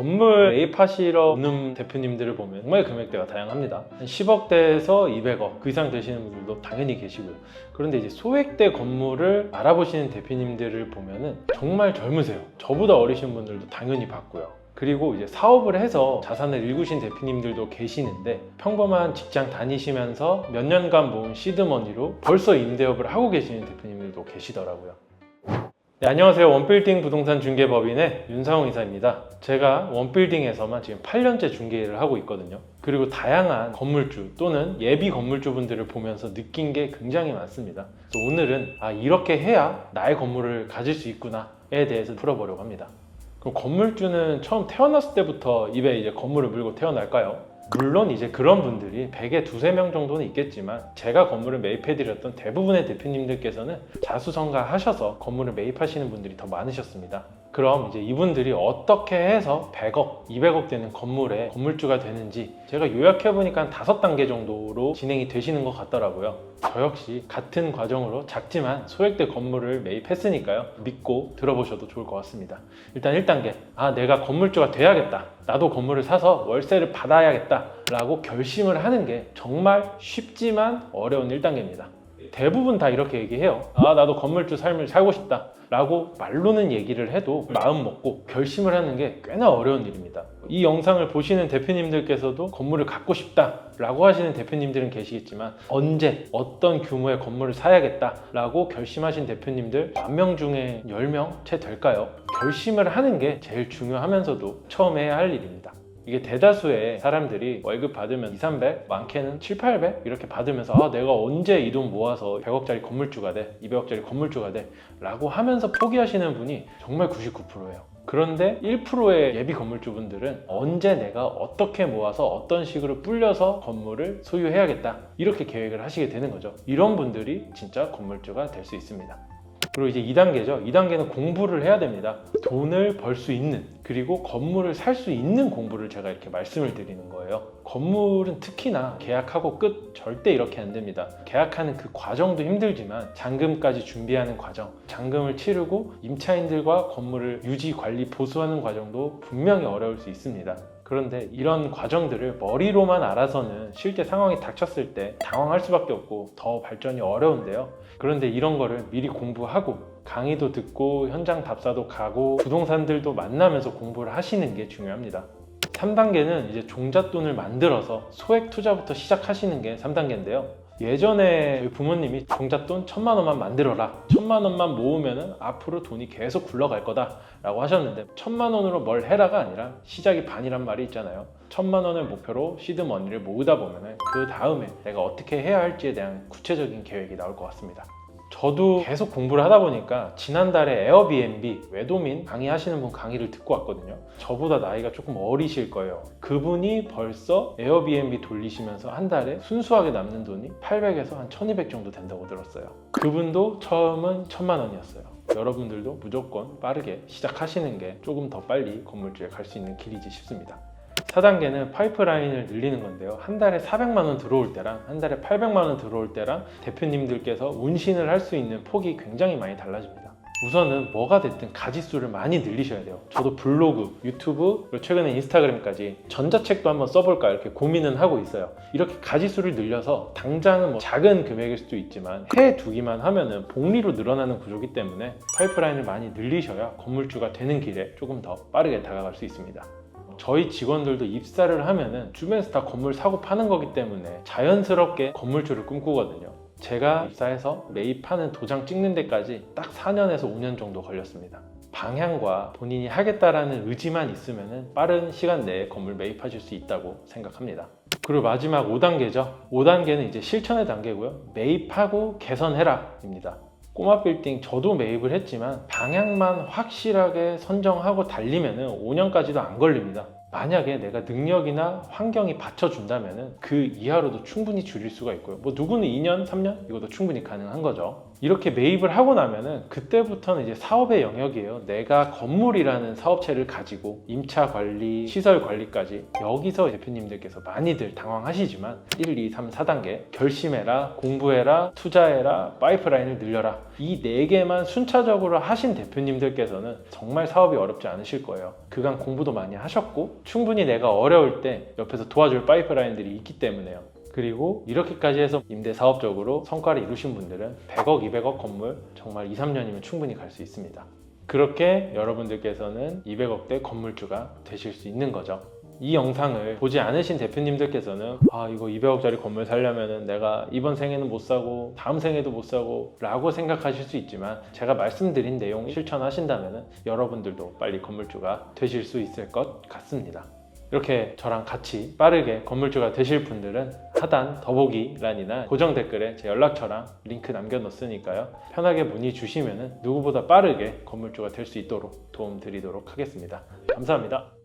건물 매입하시러 오는 대표님들을 보면 정말 금액대가 다양합니다. 한 10억대에서 200억 그 이상 되시는 분들도 당연히 계시고요. 그런데 이제 소액대 건물을 알아보시는 대표님들을 보면은 정말 젊으세요. 저보다 어리신 분들도 당연히 봤고요. 그리고 이제 사업을 해서 자산을 일구신 대표님들도 계시는데 평범한 직장 다니시면서 몇 년간 모은 시드머니로 벌써 임대업을 하고 계시는 대표님들도 계시더라고요. 네, 안녕하세요. 원빌딩 부동산 중개법인의 윤상호 이사입니다. 제가 원빌딩에서만 지금 8년째 중개를 하고 있거든요. 그리고 다양한 건물주 또는 예비 건물주분들을 보면서 느낀 게 굉장히 많습니다. 그래서 오늘은 아, 이렇게 해야 나의 건물을 가질 수 있구나에 대해서 풀어보려고 합니다. 그럼 건물주는 처음 태어났을 때부터 입에 이제 건물을 물고 태어날까요? 물론 이제 그런 분들이 100에 두세 명 정도는 있겠지만 제가 건물을 매입해 드렸던 대부분의 대표님들께서는 자수성가 하셔서 건물을 매입하시는 분들이 더 많으셨습니다. 그럼 이제 이분들이 어떻게 해서 100억, 200억 되는 건물에 건물주가 되는지 제가 요약해보니까 한 다섯 단계 정도로 진행이 되시는 것 같더라고요. 저 역시 같은 과정으로 작지만 소액대 건물을 매입했으니까요. 믿고 들어보셔도 좋을 것 같습니다. 일단 1단계. 아, 내가 건물주가 돼야겠다. 나도 건물을 사서 월세를 받아야겠다. 라고 결심을 하는 게 정말 쉽지만 어려운 1단계입니다. 대부분 다 이렇게 얘기해요. 아, 나도 건물주 삶을 살고 싶다. 라고 말로는 얘기를 해도 마음 먹고 결심을 하는 게 꽤나 어려운 일입니다. 이 영상을 보시는 대표님들께서도 건물을 갖고 싶다 라고 하시는 대표님들은 계시겠지만 언제 어떤 규모의 건물을 사야겠다 라고 결심하신 대표님들 만 명 중에 10명 채 될까요? 결심을 하는 게 제일 중요하면서도 처음에 할 일입니다. 이게 대다수의 사람들이 월급 받으면 2, 300, 많게는 7, 800 이렇게 받으면서 아 내가 언제 이 돈 모아서 100억짜리 건물주가 돼, 200억짜리 건물주가 돼 라고 하면서 포기하시는 분이 정말 99%예요. 그런데 1%의 예비 건물주분들은 언제 내가 어떻게 모아서 어떤 식으로 불려서 건물을 소유해야겠다 이렇게 계획을 하시게 되는 거죠. 이런 분들이 진짜 건물주가 될 수 있습니다. 그리고 이제 2단계죠. 2단계는 공부를 해야 됩니다. 돈을 벌 수 있는 그리고 건물을 살 수 있는 공부를 제가 이렇게 말씀을 드리는 거예요. 건물은 특히나 계약하고 끝 절대 이렇게 안 됩니다. 계약하는 그 과정도 힘들지만 잔금까지 준비하는 과정, 잔금을 치르고 임차인들과 건물을 유지, 관리, 보수하는 과정도 분명히 어려울 수 있습니다. 그런데 이런 과정들을 머리로만 알아서는 실제 상황이 닥쳤을 때 당황할 수밖에 없고 더 발전이 어려운데요. 그런데 이런 거를 미리 공부하고 강의도 듣고 현장 답사도 가고 부동산들도 만나면서 공부를 하시는 게 중요합니다. 3단계는 이제 종잣돈을 만들어서 소액 투자부터 시작하시는 게 3단계인데요. 예전에 부모님이 종잣돈 천만 원만 만들어라. 천만 원만 모으면은 앞으로 돈이 계속 굴러갈 거다 라고 하셨는데 천만 원으로 뭘 해라가 아니라 시작이 반이란 말이 있잖아요. 천만 원을 목표로 시드 머니를 모으다 보면은 그 다음에 내가 어떻게 해야 할지에 대한 구체적인 계획이 나올 것 같습니다. 저도 계속 공부를 하다 보니까 지난달에 에어비앤비 외도민 강의하시는 분 강의를 듣고 왔거든요. 저보다 나이가 조금 어리실 거예요. 그분이 벌써 에어비앤비 돌리시면서 한 달에 순수하게 남는 돈이 800에서 한 1200 정도 된다고 들었어요. 그분도 처음은 1000만 원이었어요. 여러분들도 무조건 빠르게 시작하시는 게 조금 더 빨리 건물주에 갈 수 있는 길이지 싶습니다. 4단계는 파이프라인을 늘리는 건데요. 한 달에 400만 원 들어올 때랑 한 달에 800만 원 들어올 때랑 대표님들께서 운신을 할 수 있는 폭이 굉장히 많이 달라집니다. 우선은 뭐가 됐든 가지수를 많이 늘리셔야 돼요. 저도 블로그, 유튜브, 그리고 최근에 인스타그램까지 전자책도 한번 써볼까 이렇게 고민은 하고 있어요. 이렇게 가지수를 늘려서 당장은 뭐 작은 금액일 수도 있지만 해 두기만 하면은 복리로 늘어나는 구조기 때문에 파이프라인을 많이 늘리셔야 건물주가 되는 길에 조금 더 빠르게 다가갈 수 있습니다. 저희 직원들도 입사를 하면은 주변에서 다 건물 사고 파는 거기 때문에 자연스럽게 건물주를 꿈꾸거든요. 제가 입사해서 매입하는 도장 찍는 데까지 딱 4년에서 5년 정도 걸렸습니다. 방향과 본인이 하겠다라는 의지만 있으면 빠른 시간 내에 건물 매입하실 수 있다고 생각합니다. 그리고 마지막 5단계죠. 5단계는 이제 실천의 단계고요. 매입하고 개선해라 입니다. 꼬마 빌딩 저도 매입을 했지만 방향만 확실하게 선정하고 달리면 5년까지도 안 걸립니다. 만약에 내가 능력이나 환경이 받쳐준다면 그 이하로도 충분히 줄일 수가 있고요. 뭐 누구는 2년, 3년 이것도 충분히 가능한 거죠. 이렇게 매입을 하고 나면은 그때부터는 이제 사업의 영역이에요. 내가 건물이라는 사업체를 가지고 임차 관리, 시설 관리까지 여기서 대표님들께서 많이들 당황하시지만 1, 2, 3, 4단계 결심해라, 공부해라, 투자해라, 파이프라인을 늘려라 이 네 개만 순차적으로 하신 대표님들께서는 정말 사업이 어렵지 않으실 거예요. 그간 공부도 많이 하셨고 충분히 내가 어려울 때 옆에서 도와줄 파이프라인들이 있기 때문에요. 그리고 이렇게까지 해서 임대 사업적으로 성과를 이루신 분들은 100억, 200억 건물 정말 2, 3년이면 충분히 갈 수 있습니다. 그렇게 여러분들께서는 200억대 건물주가 되실 수 있는 거죠. 이 영상을 보지 않으신 대표님들께서는 아 이거 200억짜리 건물 살려면은 내가 이번 생에는 못 사고 다음 생에도 못 사고 라고 생각하실 수 있지만 제가 말씀드린 내용 실천하신다면은 여러분들도 빨리 건물주가 되실 수 있을 것 같습니다. 이렇게 저랑 같이 빠르게 건물주가 되실 분들은 하단 더보기란이나 고정 댓글에 제 연락처랑 링크 남겨놓으니까요. 편하게 문의 주시면 누구보다 빠르게 건물주가 될 수 있도록 도움 드리도록 하겠습니다. 감사합니다.